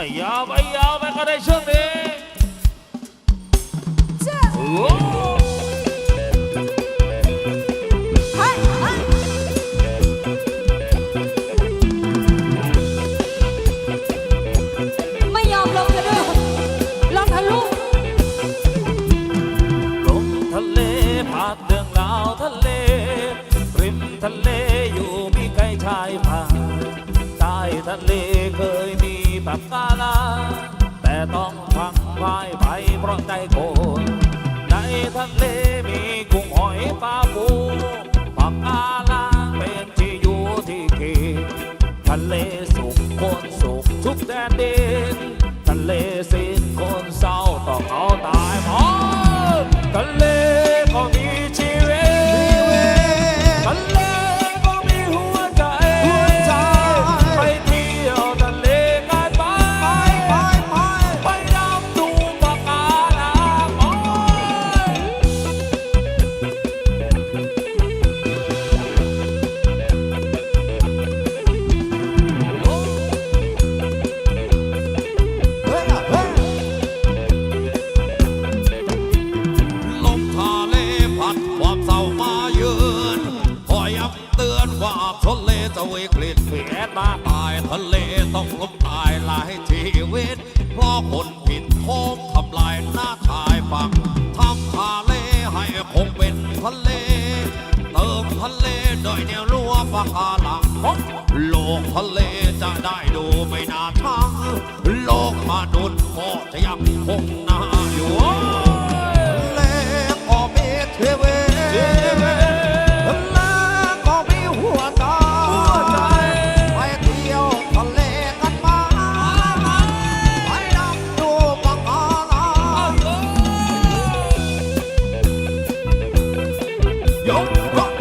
อ้ยาวไอ้ยาวไปก็ได้ช่วงนี้โอ้ไม่ยอมลงกรเดือลงทะลุลมทะเลพัดเรื่องราวทะเล ริมทะเลอยู่มีใครชายผ่านใต้ทะเลเคยมีปะกา แดนดินทะเลสิคนเศร้าต้องเอาตา ได้ดูไม่น่าทั้โลกมาดุดพอจะยังคงน่าอยู่แลกออกเมเทเวแลกออมีหัวตาไปเที่ยวทะเลกันมาไปดำดูปะการัย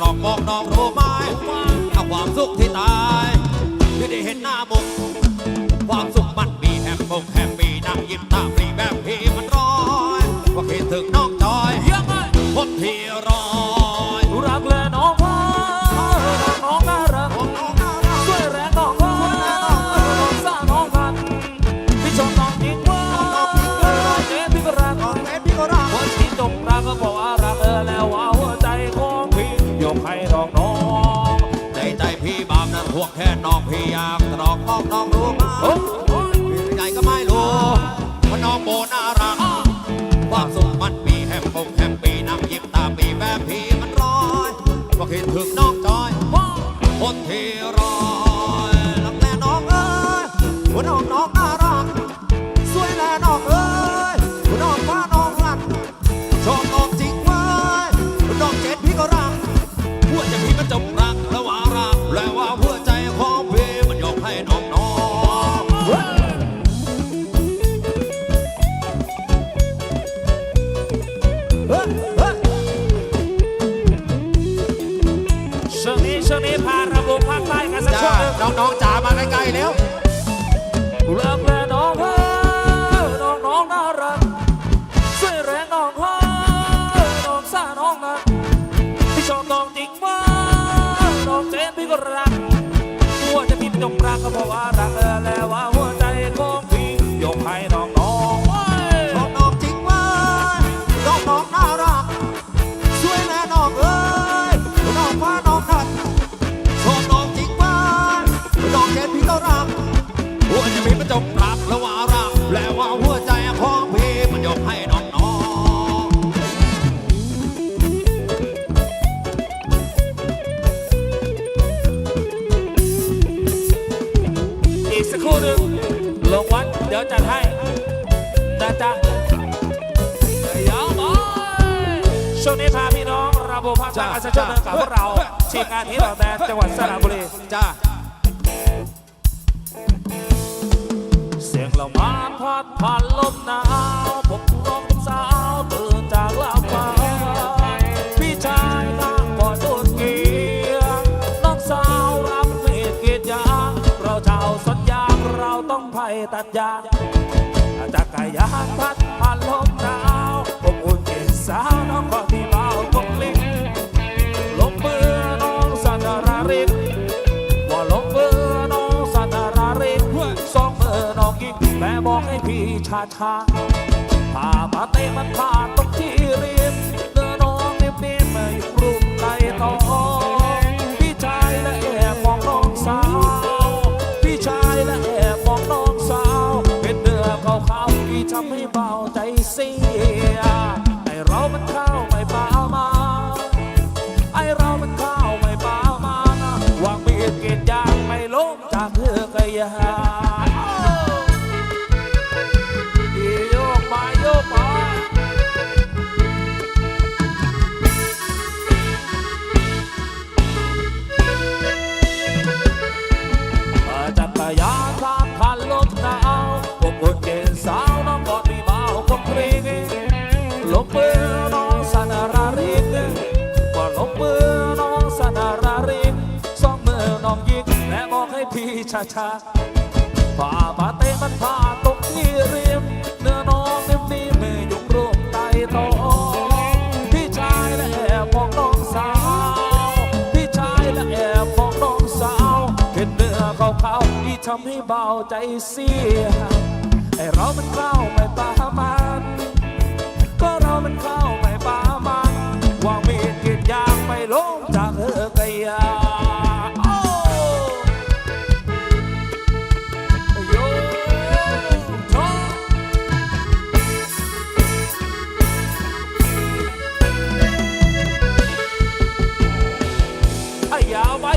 รอกบอกน้องรู้ไหมถ้าความสุขที่ตายที่ได้เห็นหน้ามุกความสุขมันมีแฮมมุกแฮมมีนั่งยิ้มตาปรีแบบพี่มันร้อยว่าคิดถึงน้องจอยคนที่ พี่อยากตรอกมองน้องรู้มามพี่ใหญ่ก็ไม่รู้ว่าน้องโบน่ารักความสุขมันมีแฮมคงแฮมปีนั่งยิ้มตาปีแบบพี่มันร้อยว่าคิดถึง ทีมงานที่เราแดนจังหวัดสระบุรี จ้า เสียงเรามาพัดผ่านลมหนาวผมร้องสาวตื่นจากลาบานพี่ชายนั่งกอดต้นเกียงน้องสาวรับเมีดกรีดยางเราชาวสวนยางเราต้องไผ่ตัดยาง องให้พี่ชาชาพามาเตะมันพาตกที่ริมเดินน้องนิ่มๆมาอยู่รุ่มในตอง ช้าชาฝ่ามาเต้มันผ่าตกที่เรียมเนื้อน้องนิ่มนี่มเมยงร่วมไตตอพี่ชายและแอบมองน้องสาว พี่ชายและแอบมองน้องสาว เห็นเนื้อเขาเขาที่ทำให้เบาใจเสียไอเรามันเล่าไปตามาาวไป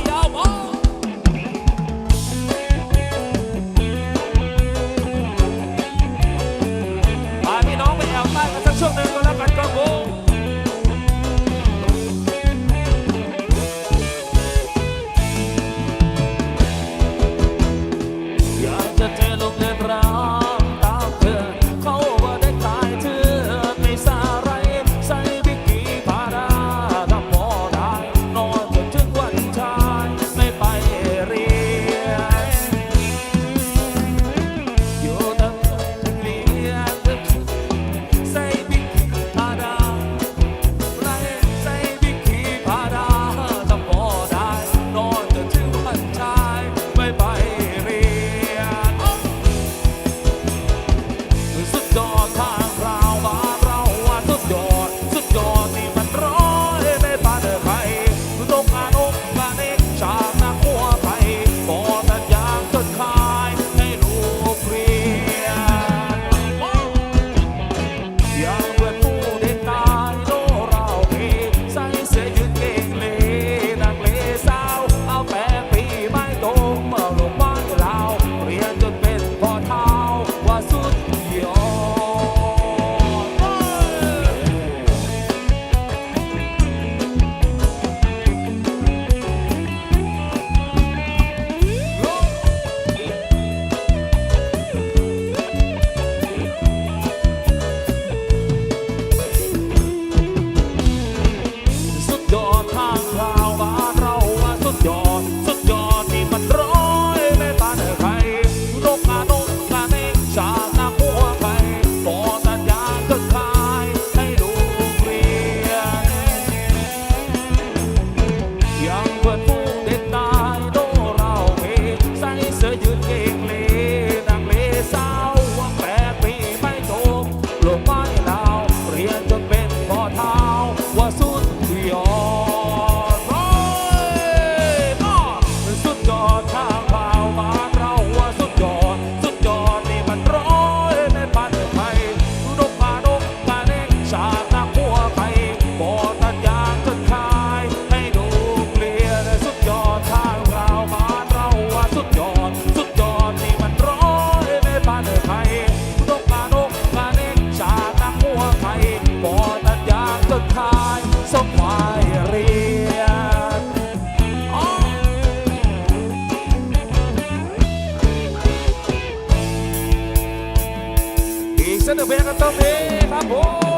Você não venha também, tá bom?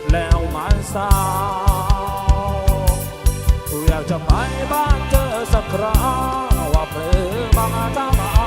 ดแล้วมัาสาวอยากจะไปบ้านเจอสักครั้ว่าเพื่อมาทำไม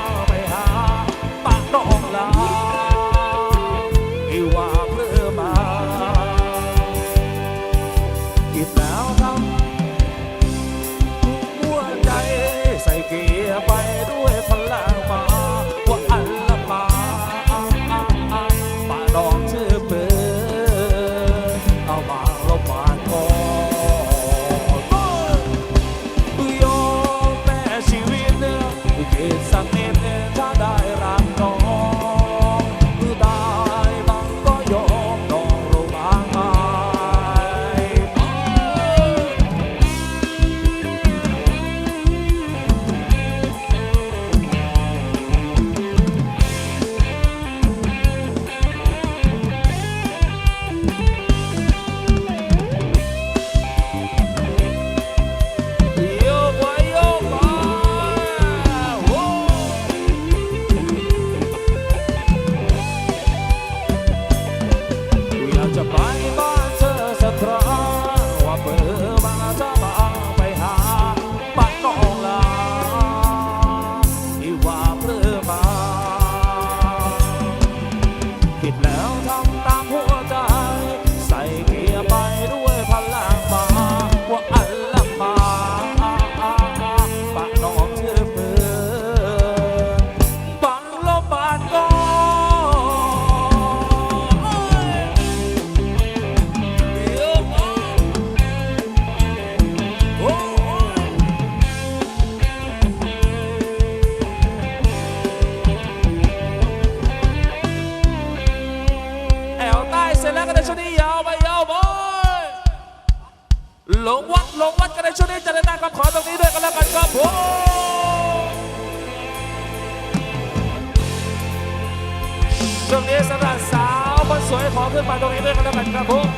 ช่วงนี้สำหรับสาวคนสวยขอขึ้นมาตรงนี้ด้วยกันนะครับผม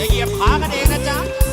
อย่าเหยียบขากันเองนะจ๊ะ